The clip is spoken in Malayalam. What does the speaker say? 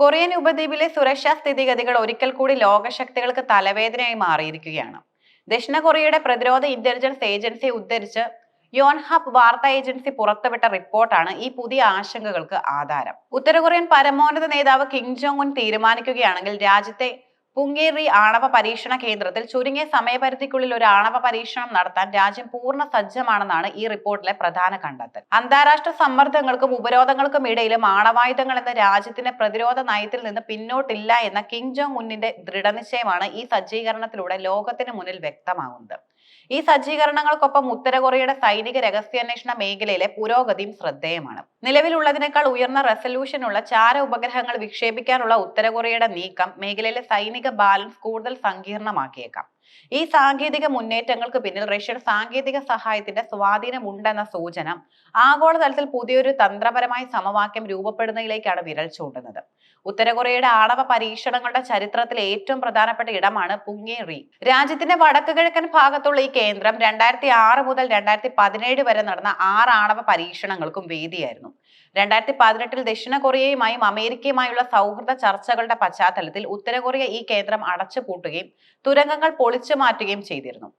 കൊറിയൻ ഉപദ്വീപിലെ സുരക്ഷാ സ്ഥിതിഗതികൾ ഒരിക്കൽ കൂടി ലോകശക്തികൾക്ക് തലവേദനയായി മാറിയിരിക്കുകയാണ്. ദക്ഷിണ കൊറിയയുടെ പ്രതിരോധ ഇന്റലിജൻസ് ഏജൻസി ഉദ്ധരിച്ച് യോൺഹബ് വാർത്താ ഏജൻസി പുറത്തുവിട്ട റിപ്പോർട്ടാണ് ഈ പുതിയ ആശങ്കകൾക്ക് ആധാരം. ഉത്തര കൊറിയൻ പരമോന്നത നേതാവ് കിം ജോങ് ഉൻ തീരുമാനിക്കുകയാണെങ്കിൽ രാജ്യത്തെ പുങ്ങേറി ആണവ പരീക്ഷണ കേന്ദ്രത്തിൽ ചുരുങ്ങിയ സമയപരിധിക്കുള്ളിൽ ഒരു ആണവ പരീക്ഷണം നടത്താൻ രാജ്യം പൂർണ സജ്ജമാണെന്നാണ് ഈ റിപ്പോർട്ടിലെ പ്രധാന കണ്ടെത്തൽ. അന്താരാഷ്ട്ര സമ്മർദ്ദങ്ങൾക്കും ഉപരോധങ്ങൾക്കും ഇടയിലും ആണവായുധങ്ങൾ എന്ന രാജ്യത്തിന്റെ പ്രതിരോധ നയത്തിൽ നിന്ന് പിന്നോട്ടില്ല എന്ന കിം ജോങ് ഉന്നിന്റെ ദൃഢനിശ്ചയമാണ് ഈ സജ്ജീകരണത്തിലൂടെ ലോകത്തിന് മുന്നിൽ വ്യക്തമാകുന്നത് ഈ സജ്ജീകരണങ്ങൾക്കൊപ്പം ഉത്തര കൊറിയയുടെ സൈനിക രഹസ്യാന്വേഷണ മേഖലയിലെ പുരോഗതിയും ശ്രദ്ധേയമാണ്. നിലവിലുള്ളതിനേക്കാൾ ഉയർന്ന റെസല്യൂഷനുള്ള ചാര ഉപഗ്രഹങ്ങൾ വിക്ഷേപിക്കാനുള്ള ഉത്തര കൊറിയയുടെ നീക്കം മേഖലയിലെ സൈനിക ബാലൻസ് കൂടുതൽ സങ്കീർണമാക്കിയേക്കാം. ഈ സാങ്കേതിക മുന്നേറ്റങ്ങൾക്ക് പിന്നിൽ റഷ്യയുടെ സാങ്കേതിക സഹായത്തിന്റെ സ്വാധീനമുണ്ടെന്ന സൂചന ആഗോളതലത്തിൽ പുതിയൊരു തന്ത്രപരമായ സമവാക്യം രൂപപ്പെടുന്നതിലേക്കാണ് വിരൽ ചൂണ്ടുന്നത്. ഉത്തര കൊറിയയുടെ ആണവ പരീക്ഷണങ്ങളുടെ ചരിത്രത്തിലെ ഏറ്റവും പ്രധാനപ്പെട്ട ഇടമാണ് പുങ്ങേറി. രാജ്യത്തിന്റെ വടക്ക് കിഴക്കൻ ഭാഗത്തുള്ള ഈ കേന്ദ്രം രണ്ടായിരത്തി ആറ് മുതൽ രണ്ടായിരത്തി പതിനേഴ് വരെ നടന്ന ആറ് ആണവ പരീക്ഷണങ്ങൾക്കും വേദിയായിരുന്നു. രണ്ടായിരത്തി പതിനെട്ടിൽ ദക്ഷിണ കൊറിയയുമായും അമേരിക്കയുമായുള്ള സൗഹൃദ ചർച്ചകളുടെ പശ്ചാത്തലത്തിൽ ഉത്തര കൊറിയ ഈ കേന്ദ്രം അടച്ചുപൂട്ടുകയും തുരങ്കങ്ങൾ പൊളിച്ചു മാറ്റുകയും ചെയ്തിരുന്നു.